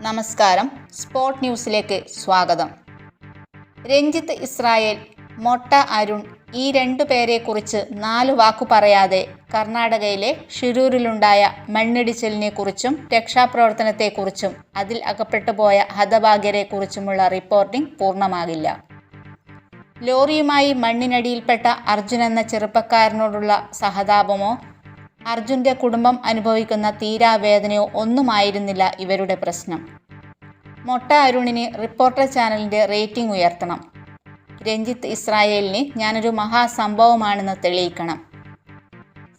നമസ്കാരം. സ്പോട്ട് ന്യൂസിലേക്ക് സ്വാഗതം. രഞ്ജിത്ത് ഇസ്രായേൽ മൊട്ട അരുൺ ഈ രണ്ടു പേരെക്കുറിച്ച് നാല് വാക്കു പറയാതെ കർണാടകയിലെ ഷിരൂരിലുണ്ടായ മണ്ണിടിച്ചിലിനെക്കുറിച്ചും രക്ഷാപ്രവർത്തനത്തെക്കുറിച്ചും അതിൽ അകപ്പെട്ടു പോയ ഹതഭാഗ്യരെക്കുറിച്ചുമുള്ള റിപ്പോർട്ടിംഗ് പൂർണമാകില്ല. ലോറിയുമായി മണ്ണിനടിയിൽപ്പെട്ട അർജുൻ എന്ന ചെറുപ്പക്കാരനോടുള്ള സഹതാപമോ അർജുന്റെ കുടുംബം അനുഭവിക്കുന്ന തീരാവേദനയോ ഒന്നുമായിരുന്നില്ല ഇവരുടെ പ്രശ്നം. മൊട്ട അരുണിന് റിപ്പോർട്ടർ ചാനലിന്റെ റേറ്റിംഗ് ഉയർത്തണം. രഞ്ജിത്ത് ഇസ്രായേലിന് ഞാനൊരു മഹാസംഭവമാണെന്ന് തെളിയിക്കണം.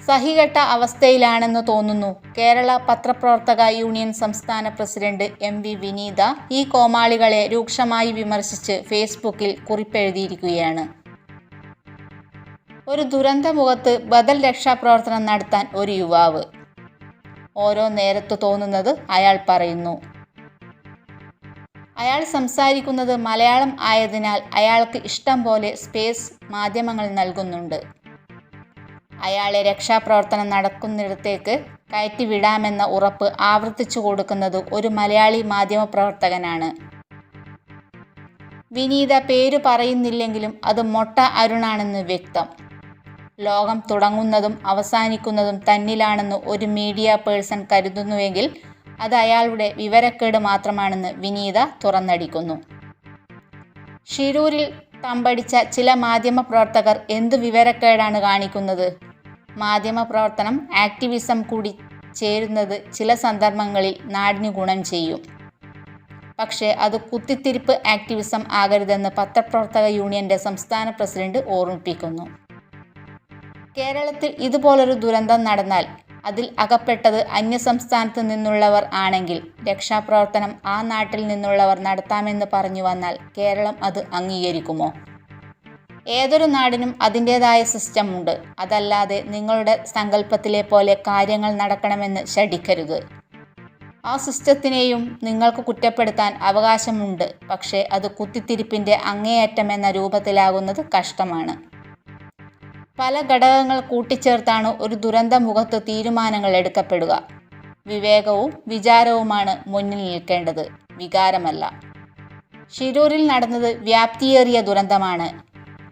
സഹികെട്ട അവസ്ഥയിലാണെന്ന് തോന്നുന്നു. കേരള പത്രപ്രവർത്തക യൂണിയൻ സംസ്ഥാന പ്രസിഡന്റ് എം വി വിനീത ഈ കോമാളികളെ രൂക്ഷമായി വിമർശിച്ച് ഫേസ്ബുക്കിൽ കുറിപ്പെഴുതിയിരിക്കുകയാണ്. ഒരു ദുരന്തമുഖത്ത് ബദൽ രക്ഷാപ്രവർത്തനം നടത്താൻ ഒരു യുവാവ്. ഓരോ നേരത്ത് തോന്നുന്നത് അയാൾ പറയുന്നു. അയാൾ സംസാരിക്കുന്നത് മലയാളം ആയതിനാൽ അയാൾക്ക് ഇഷ്ടം പോലെ സ്പേസ് മാധ്യമങ്ങൾ നൽകുന്നുണ്ട്. അയാളെ രക്ഷാപ്രവർത്തനം നടക്കുന്നിടത്തേക്ക് കയറ്റിവിടാമെന്ന ഉറപ്പ് ആവർത്തിച്ചു കൊടുക്കുന്നത് ഒരു മലയാളി മാധ്യമപ്രവർത്തകനാണ്. വിനീത പേര് പറയുന്നില്ലെങ്കിലും അത് മൊട്ട അരുണാണെന്ന് വ്യക്തം. ലോകം തുടങ്ങുന്നതും അവസാനിക്കുന്നതും തന്നിലാണെന്ന് ഒരു മീഡിയ പേഴ്സൺ കരുതുന്നുവെങ്കിൽ അത് അയാളുടെ വിവരക്കേട് മാത്രമാണെന്ന് വിനീത തുറന്നടിക്കുന്നു. ഷിരൂരിൽ തമ്പടിച്ച ചില മാധ്യമ പ്രവർത്തകർ എന്തു വിവരക്കേടാണ് കാണിക്കുന്നത്? മാധ്യമ പ്രവർത്തനം ആക്ടിവിസം കൂടി ചേരുന്നത് ചില സന്ദർഭങ്ങളിൽ നാടിന് ഗുണം ചെയ്യും. പക്ഷേ അത് കുത്തിത്തിരിപ്പ് ആക്ടിവിസം ആകരുതെന്ന് പത്രപ്രവർത്തക യൂണിയന്റെ സംസ്ഥാന പ്രസിഡന്റ് ഓർമ്മിപ്പിക്കുന്നു. കേരളത്തിൽ ഇതുപോലൊരു ദുരന്തം നടന്നാൽ അതിൽ അകപ്പെട്ടത് അന്യസംസ്ഥാനത്ത് നിന്നുള്ളവർ ആണെങ്കിൽ രക്ഷാപ്രവർത്തനം ആ നാട്ടിൽ നിന്നുള്ളവർ നടത്താമെന്ന് പറഞ്ഞു വന്നാൽ കേരളം അത് അംഗീകരിക്കുമോ? ഏതൊരു നാടിനും അതിന്റേതായ സിസ്റ്റം ഉണ്ട്. അതല്ലാതെ നിങ്ങളുടെ സങ്കല്പത്തിലെ പോലെ കാര്യങ്ങൾ നടക്കണമെന്ന് ശഠിക്കരുത്. ആ സിസ്റ്റത്തിനെയും നിങ്ങൾക്ക് കുറ്റപ്പെടുത്താൻ അവകാശമുണ്ട്. പക്ഷേ അത് കുത്തിത്തിരിപ്പിന്റെ അങ്ങേയറ്റം എന്ന രൂപത്തിലാകുന്നത് കഷ്ടമാണ്. പല ഘടകങ്ങൾ കൂട്ടിച്ചേർത്താണ് ഒരു ദുരന്ത മുഖത്ത് തീരുമാനങ്ങൾ എടുക്കപ്പെടുക. വിവേകവും വിചാരവുമാണ് മുന്നിൽ നിൽക്കേണ്ടത്. വികാരമല്ല. ഷിരൂരിൽ നടന്നത് വ്യാപ്തിയേറിയ ദുരന്തമാണ്.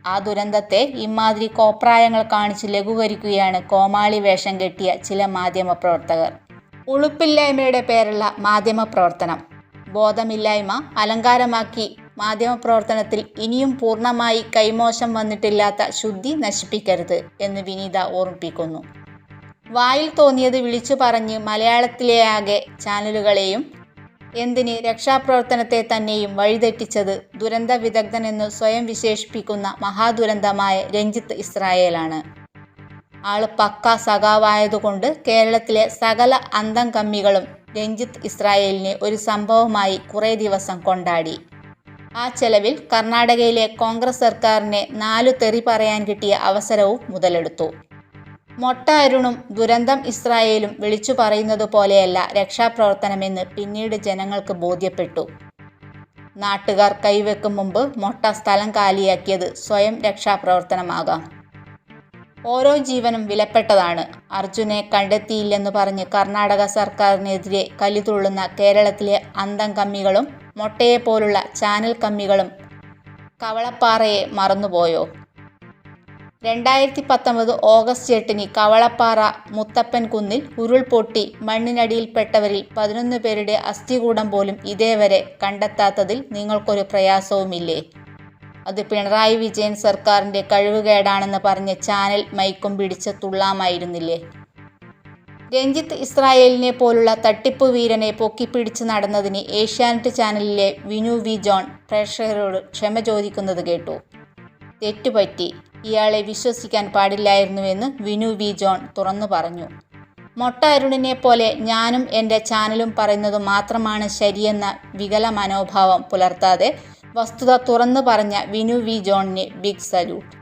ആ ദുരന്തത്തെ ഇമാതിരി കോപ്രായങ്ങൾ കാണിച്ച് ലഘൂകരിക്കുകയാണ് കോമാളി വേഷം കെട്ടിയ ചില മാധ്യമപ്രവർത്തകർ ഉളുപ്പില്ലായ്മയുടെ പേരുള്ള മാധ്യമപ്രവർത്തനം ബോധമില്ലായ്മ അലങ്കാരമാക്കി മാധ്യമപ്രവർത്തനത്തിൽ ഇനിയും പൂർണമായി കൈമോശം വന്നിട്ടില്ലാത്ത ശുദ്ധി നശിപ്പിക്കരുത് എന്ന് വിനീത ഓർമ്മിപ്പിക്കുന്നു. വായിൽ തോന്നിയത് വിളിച്ചു പറഞ്ഞ് മലയാളത്തിലെയാകെ ചാനലുകളെയും എന്തിന് രക്ഷാപ്രവർത്തനത്തെ തന്നെയും വഴിതെറ്റിച്ചത് ദുരന്ത വിദഗ്ധനെന്ന് സ്വയം വിശേഷിപ്പിക്കുന്ന മഹാദുരന്തമായ രഞ്ജിത്ത് ഇസ്രായേലാണ്. ആൾ പക്ക സഖാവായതുകൊണ്ട് കേരളത്തിലെ സകല അന്തം കമ്മികളും രഞ്ജിത്ത് ഇസ്രായേലിനെ ഒരു സംഭവമായി കുറേ ദിവസം കൊണ്ടാടി. ആ ചെലവിൽ കർണാടകയിലെ കോൺഗ്രസ് സർക്കാരിനെ നാലു തെറി പറയാൻ കിട്ടിയ അവസരവും മുതലെടുത്തു. മൊട്ട അരുണും ദുരന്തം ഇസ്രായേലും വിളിച്ചു പറയുന്നത് പോലെയല്ല രക്ഷാപ്രവർത്തനമെന്ന് പിന്നീട് ജനങ്ങൾക്ക് ബോധ്യപ്പെട്ടു. നാട്ടുകാർ കൈവെക്കും മുമ്പ് മൊട്ട സ്ഥലം കാലിയാക്കിയത് സ്വയം രക്ഷാപ്രവർത്തനമാകാം. ഓരോ ജീവനും വിലപ്പെട്ടതാണ്. അർജുനെ കണ്ടെത്തിയില്ലെന്ന് പറഞ്ഞ് കർണാടക സർക്കാരിനെതിരെ കലിതുള്ളുന്ന കേരളത്തിലെ അന്തം കമ്മികളും മൊട്ടയെപ്പോലുള്ള ചാനൽ കമ്മികളും കവളപ്പാറയെ മറന്നുപോയോ? രണ്ടായിരത്തി പത്തൊമ്പത് ഓഗസ്റ്റ് എട്ടിന് കവളപ്പാറ മുത്തപ്പൻ കുന്നിൽ ഉരുൾപൊട്ടി മണ്ണിനടിയിൽപ്പെട്ടവരിൽ പതിനൊന്ന് പേരുടെ അസ്ഥികൂടം പോലും ഇതേവരെ കണ്ടെത്താത്തതിൽ നിങ്ങൾക്കൊരു പ്രയാസവുമില്ലേ? അത് പിണറായി വിജയൻ സർക്കാരിന്റെ കഴിവുകേടാണെന്ന് പറഞ്ഞ് ചാനൽ മൈക്കും പിടിച്ച തുള്ളാമായിരുന്നില്ലേ? രഞ്ജിത്ത് ഇസ്രായേലിനെ പോലുള്ള തട്ടിപ്പ് വീരനെ പൊക്കിപ്പിടിച്ച് നടന്നതിന് ഏഷ്യാനെറ്റ് ചാനലിലെ വിനു വി ജോൺ പ്രേക്ഷകരോട് ക്ഷമ ചോദിക്കുന്നത് കേട്ടു. തെറ്റുപറ്റി. ഇയാളെ വിശ്വസിക്കാൻ പാടില്ലായിരുന്നുവെന്ന് വിനു വി ജോൺ തുറന്നു പറഞ്ഞു. മൊട്ട അരുണിനെ പോലെ ഞാനും എന്റെ ചാനലും പറയുന്നത് മാത്രമാണ് ശരിയെന്ന വികല മനോഭാവം പുലർത്താതെ വസ്തുത തുറന്നു പറഞ്ഞ വിനു വി ജോണിന് ബിഗ് സല്യൂട്ട്.